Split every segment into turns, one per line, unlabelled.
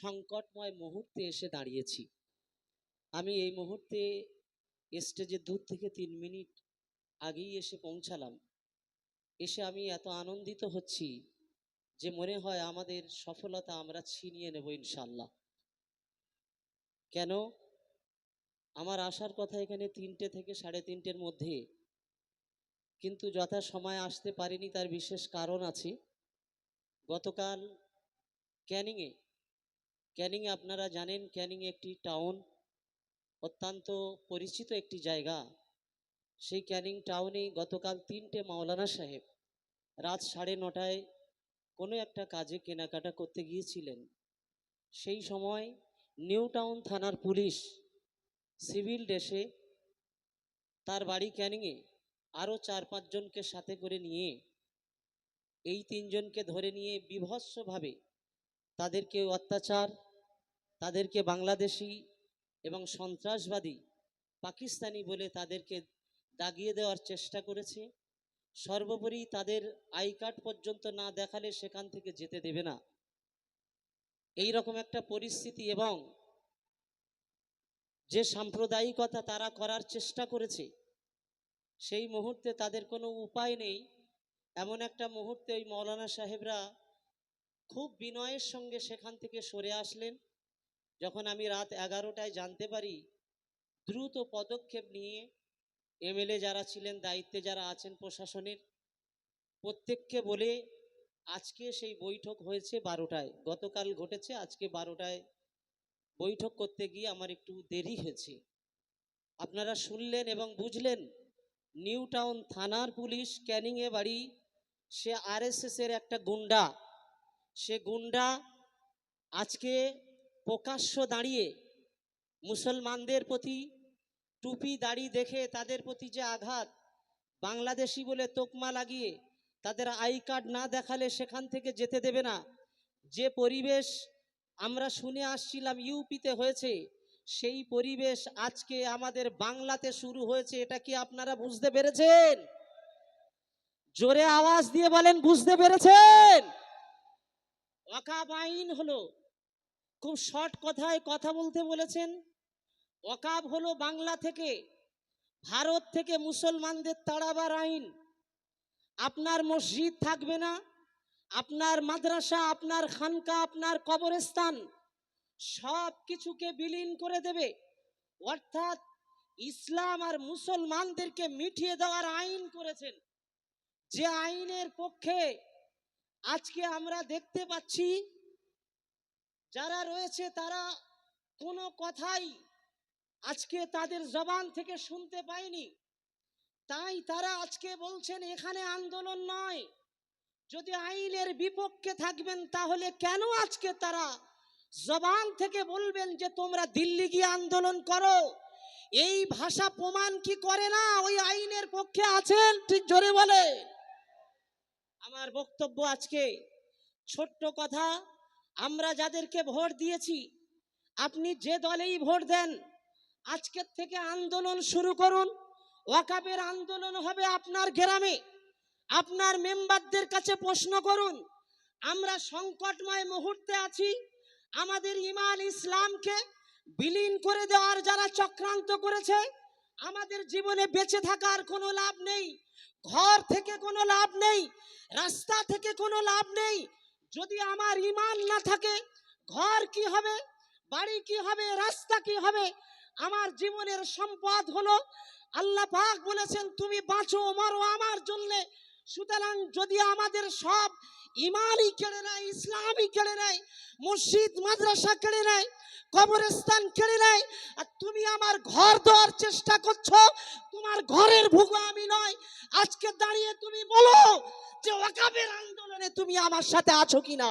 সংকটময় মুহূর্তে এসে দাঁড়িয়েছি। আমি এই মুহূর্তে স্টেজে দু থেকে তিন মিনিট আগেই এসে পৌঁছালাম। এসে আমি এত আনন্দিত হচ্ছি যে মনে হয় আমাদের সফলতা আমরা ছিনিয়ে নেব ইনশাল্লাহ কেন? আমার আসার কথা এখানে তিনটে থেকে সাড়ে তিনটের মধ্যে। কিন্তু যথা সময় আসতে পারিনি, তার বিশেষ কারণ আছে। গতকাল ক্যানিংয়ে ক্যানিংয়ে আপনারা জানেন, ক্যানিং একটি টাউন, অত্যন্ত পরিচিত একটি জায়গা। সেই ক্যানিং টাউনে গতকাল তিনটে মাওলানা সাহেব রাত সাড়ে নটায় কোনো একটা কাজে কেনাকাটা করতে গিয়েছিলেন। সেই সময় নিউ টাউন থানার পুলিশ সিভিল ড্রেসে তার বাড়ি ক্যানিংয়ে আরও চার পাঁচজনকে সাথে করে নিয়ে, এই তিনজনকে ধরে নিয়ে বিভৎসভাবে তাদেরকে অত্যাচার, তাদেরকে বাংলাদেশি এবং সন্ত্রাসবাদী পাকিস্তানি বলে তাদেরকে দাগিয়ে দেওয়ার চেষ্টা করেছে। সর্বোপরি তাদের আই কার্ড পর্যন্ত না দেখালে সেখান থেকে যেতে দেবে না। এই রকম একটা পরিস্থিতি এবং যে সাম্প্রদায়িকতা তারা করার চেষ্টা করেছে, সেই মুহূর্তে তাদের কোনো উপায় নেই। এমন একটা মুহূর্তে ওই মৌলানা সাহেবরা খুব বিনয়ের সঙ্গে সেখান থেকে সরে আসলেন। যখন আমি রাত এগারোটায় জানতে পারি, দ্রুত পদক্ষেপ নিয়ে এমএলএ যারা ছিলেন, দায়িত্বে যারা আছেন প্রশাসনের, প্রত্যেককে বলে আজকে সেই বৈঠক হয়েছে বারোটায়। গতকাল ঘটেছে, আজকে বারোটায় বৈঠক করতে গিয়ে আমার একটু দেরি হয়েছে। আপনারা শুনলেন এবং বুঝলেন নিউ টাউন থানার পুলিশ, ক্যানিংয়ে বাড়ি, সে আরএসএস এর একটা গুন্ডা। সে গুন্ডা আজকে প্রকাশ্য দাঁড়িয়ে মুসলমানদের প্রতি টুপি দাড়ি দেখে তাদের প্রতি যে আঘাত, বাংলাদেশি বলে তোকমা লাগিয়ে তাদের আই কার্ড না দেখালে সেখান থেকে যেতে দেবে না। যে পরিবেশ আমরা শুনে আসছিলাম ইউপিতে হয়েছে, সেই পরিবেশ আজকে আমাদের বাংলাতে শুরু হয়েছে, এটা কি আপনারা বুঝতে পেরেছেন? জোরে আওয়াজ দিয়ে বলেন, বুঝতে পেরেছেন? ওয়াকাব আইন হলো, খুব শর্ট কথায় কথা বলতে বলেছেন। ওয়াকাব হলো বাংলা থেকে, ভারত থেকে মুসলমানদের তাড়াবার আইন। আপনার মসজিদ থাকবে না, আপনার মাদ্রাসা, আপনার খানকা, আপনার কবরস্থান, সব কিছুকে বিলীন করে দেবে। অর্থাৎ ইসলাম আর মুসলমানদেরকে মিটিয়ে দেওয়ার আইন করেছেন। যে আইনের পক্ষে আজকে আমরা দেখতে পাচ্ছি, যারা রয়েছে তারা কোনো কথাই আজকে তাদের জবান থেকে শুনতে পাইনি তাই তারা আজকে বলছেন, এখানে আন্দোলন নয়। যদি আইনের বিপক্ষে থাকবেন, তাহলে কেন আজকে তারা জবান থেকে বলবেন যে তোমরা দিল্লি গিয়ে আন্দোলন করো? এই ভাষা প্রমাণ কি করে না ওই আইনের পক্ষে আছেন? ঠিক জোরে বলে আমার বক্তব্য আজকে। ছোট্ট কথা, আমরা যাদেরকে ভোট দিয়েছি, আপনি যে দলেই ভোট দেন, আজকের থেকে আন্দোলন শুরু করুন। ওয়াকাবের আন্দোলন হবে আপনার গ্রামে। আপনার মেম্বারদের কাছে প্রশ্ন করুন, আমরা সংকটময় মুহূর্তে আছি, আমাদের ইমান ইসলামকে বিলীন করে দেওয়ার যারা চক্রান্ত করেছে, আমাদের জীবনে বেঁচে থাকার কোনো লাভ নেই। ঘর থেকে কোনো লাভ নেই, রাস্তা থেকে কোনো লাভ নেই। যদি আমার ইমান না থাকে, ঘর কি হবে, বাড়ি কি হবে, রাস্তা কি হবে? আমার জীবনের সম্পদ হলো, আল্লাহ পাক বলেছেন, তুমি বাঁচো, মরো আমার জন্যে। সুতরাং যদি আমাদের সব ইমানই কেড়ে নেয়, ইসলামই কেড়ে নেয়, মসজিদ, মাদ্রাসা কেড়ে নেয়, কবরস্থান কেড়ে নেয়, আর তুমি আমার ঘর দেওয়ার চেষ্টা করছ, তোমার ঘরের ভুগো আমি নয় আজকে দাঁড়িয়ে তুমি বলো যে ওয়াকাবের আন্দোলনে তুমি আমার সাথে আছো কিনা?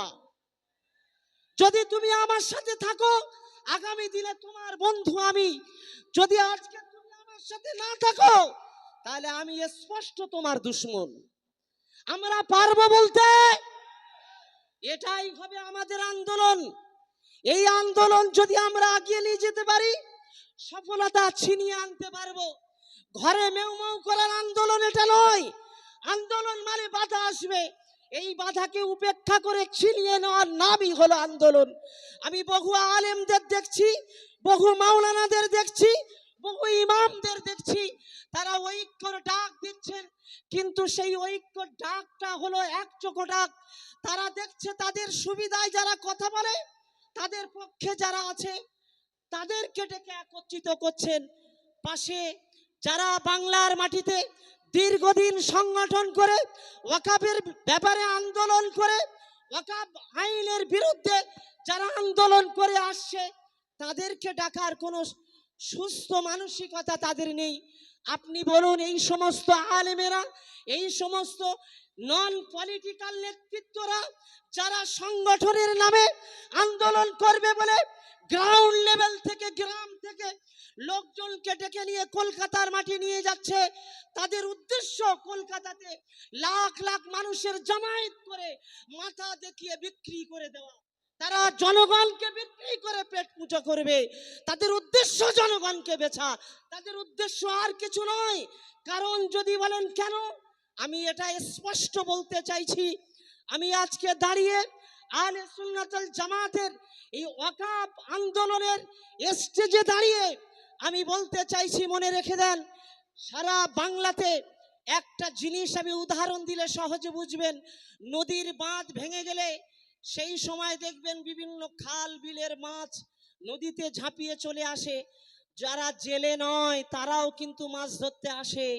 যদি তুমি আমার সাথে থাকো, আগামী দিনে তোমার বন্ধু আমি। যদি আজকে তুমি আমার সাথে না থাকো, তাহলে আমি স্পষ্ট তোমার দুশ্মন। আমরা পারব বলতে এটাই হবে আমাদের আন্দোলন। এই আন্দোলন যদি আমরা আগিয়ে নিয়ে যেতে পারি, সফলতা ছিনিয়ে আনতে পারব। ঘরে মেউ মেউ করার আন্দোলন এটা নয়। আন্দোলন মানে বাধা আসবে। এই বাধাকে উপেক্ষা করে ছিনিয়ে নেওয়ার নামই হলো আন্দোলন। আমি বহু আলেমদের দেখছি, বহু মাওলানাদের দেখছি, বহু ইমামদের দেখছি। তারা ঐক্যর ডাক দিচ্ছেন, কিন্তু সেই ঐক্য ডাকটা হলো এক চোখো ডাক। তারা দেখছে তাদের সুবিধায় যারা কথা বলে, তাদের পক্ষে যারা আছে, তাদেরকে ডেকে একত্রিত করছেন। পাশে যারা বাংলার মাটিতে দীর্ঘদিন সংগঠন করে, ওয়াকাবের ব্যাপারে আন্দোলন করে, ওয়াকাব আইনের বিরুদ্ধে যারা আন্দোলন করে আসছে, তাদেরকে ডাকার কোনো সুস্থ মানসিকতা তাদের নেই। আপনি বলুন, এই সমস্ত আলেমেরা, এই সমস্ত নন পলিটিক্যাল নেতৃত্বরা যারা সংগঠনের নামে আন্দোলন করবে বলে গ্রাউন্ড লেভেল থেকে, গ্রাম থেকে লোকজনকে ডেকে নিয়ে কলকাতার মাটি নিয়ে যাচ্ছে। তাদের উদ্দেশ্য কলকাতাতে লাখ লাখ মানুষের জামায়াত করে মাথা দেখিয়ে বিক্রি করে দেওয়া। তারা জনগণকে বিক্রি করে পেট পুজো করবে। তাদের উদ্দেশ্য জনগণকে বেচা। তাদের উদ্দেশ্য আর কিছু নয়। কারণ যদি বলেন কেন? আমি এটা স্পষ্ট বলতে চাইছি। আমি আজকে দাঁড়িয়ে আলে সুন্নাতুল জামাতের এই ওয়াকাব আন্দোলনের স্টেজে দাঁড়িয়ে আমি বলতে চাইছি, মনে রেখে দেন, সারা বাংলাতে একটা জিনিস আমি উদাহরণ দিলে সহজে বুঝবেন, নদীর বাঁধ ভেঙে গেলে সেই সময় দেখবেন বিভিন্ন খাল বিলের মাছ নদীতে ঝাঁপিয়ে চলে আসে। যারা জেলে নয়, তারাও কিন্তু মাছ ধরতে আসে।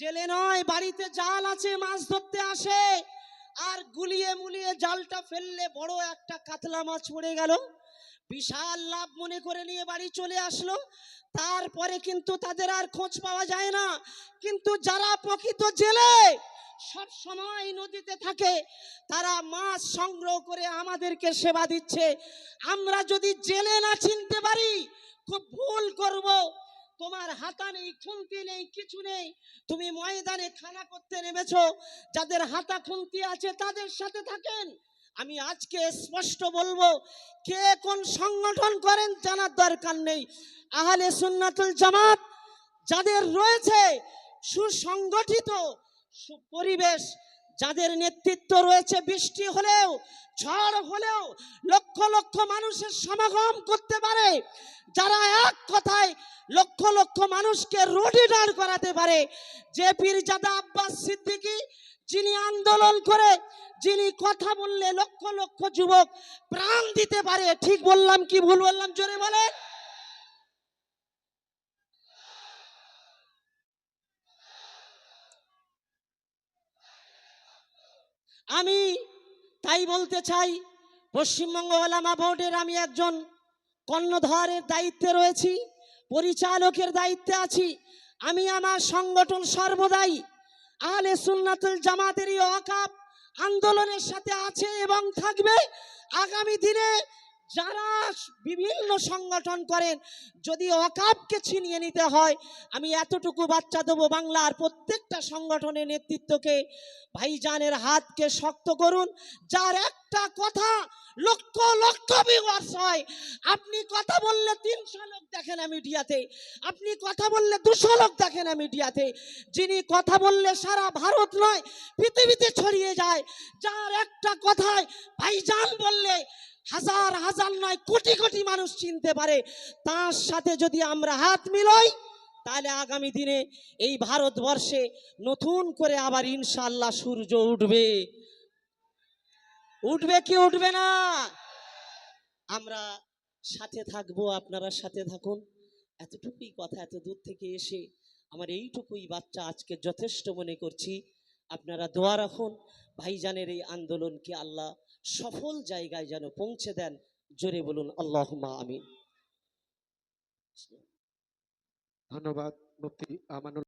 জেলে নয়, বাড়িতে জাল আছে, মাছ ধরতে আসে। আর গুলিয়ে মুলিয়ে জালটা ফেললে বড় একটা কাতলা মাছ পড়ে গেল। বিশাল লাভ মনে করে নিয়ে বাড়ি চলে আসলো। তারপরে কিন্তু তাদের আর খোঁজ পাওয়া যায় না। কিন্তু যারা প্রকৃত জেলে, সব সময় নদীতে থাকে, তারা মাছ সংগ্রহ করে আমাদেরকে সেবা দিচ্ছে। আমরা যদি জেলে না চিনতে পারি, খুব ভুল করব। তোমার হাতা নেই, খুন্তি নেই, কিছু নেই। তুমি ময়দানে খানা করতে নেমেছ। যাদের হাতা খুন্তি আছে তাদের সাথে থাকেন। আমি আজকে স্পষ্ট বলব, কে কোন সংগঠন করেন জানার দরকার নেই। আহলে সুন্নাতুল জামাত যাদের রয়েছে সুসংগঠিত পরিবেশ যাদের নেতৃত্ব রয়েছে বৃষ্টি হলেও, ঝড় হলেও লক্ষ লক্ষ মানুষের সমাগম করতে পারে। যারা এক কথায় লক্ষ লক্ষ মানুষকে রোডে দাঁড় করাতে পারে, যে পীরজাদা আব্বাস সিদ্দিকী যিনি আন্দোলন করে, যিনি কথা বললে লক্ষ লক্ষ যুবক প্রাণ দিতে পারে, ঠিক বললাম কি ভুল বললাম জোরে বলেন? আমি তাই বলতে চাই, পশ্চিমবঙ্গ ওলামা বোর্ডের আমি একজন কর্ণধরের দায়িত্বে রয়েছি, পরিচালকের দায়িত্বে আছি। আমি আমার সংগঠন সর্বদাই আহলে সুন্নাতুল জামাতেরই অকাপ আন্দোলনের সাথে আছে এবং থাকবে। আগামী দিনে যারা বিভিন্ন সংগঠন করেন, যদি অকাপকে ছিনিয়ে নিতে হয়, আমি এতটুকু বাচ্চা দেবো বাংলার প্রত্যেকটা সংগঠনের নেতৃত্বকে। ভাইজানের হাতকে শক্ত করুন, যার একটা কথা লক্ষ লক্ষ ভিউয়ার্স হয়। আপনি কথা বললে তিনশো লোক দেখে না মিডিয়াতে, আপনি কথা বললে দুশো লোক দেখে না মিডিয়াতে। যিনি কথা বললে সারা ভারত নয়, পৃথিবীতে ছড়িয়ে যায়। যার একটা কথায় ভাইজান বললে হাজার হাজার নয়, কোটি কোটি মানুষ চিনতে পারে। তার সাথে যদি আমরা হাত মিলাই, তাহলে আগামী দিনে এই ভারতবর্ষে নতুন করে আবার ইনশাল্লাহ সূর্য উঠবে। উঠবে কি উঠবে না? আমরা সাথে থাকব, আপনারা সাথে থাকুন। এতটুকুই কথা, এত দূর থেকে এসে আমার এইটুকুই বাচ্চা আজকে যথেষ্ট মনে করছি। আপনারা দোয়া রাখুন, ভাইজানের এই আন্দোলনকে আল্লাহ সফল জায়গায় যেন পৌঁছে দেন জোরে বলুন আল্লাহ আমি
ধন্যবাদ মুক্তি আমানুল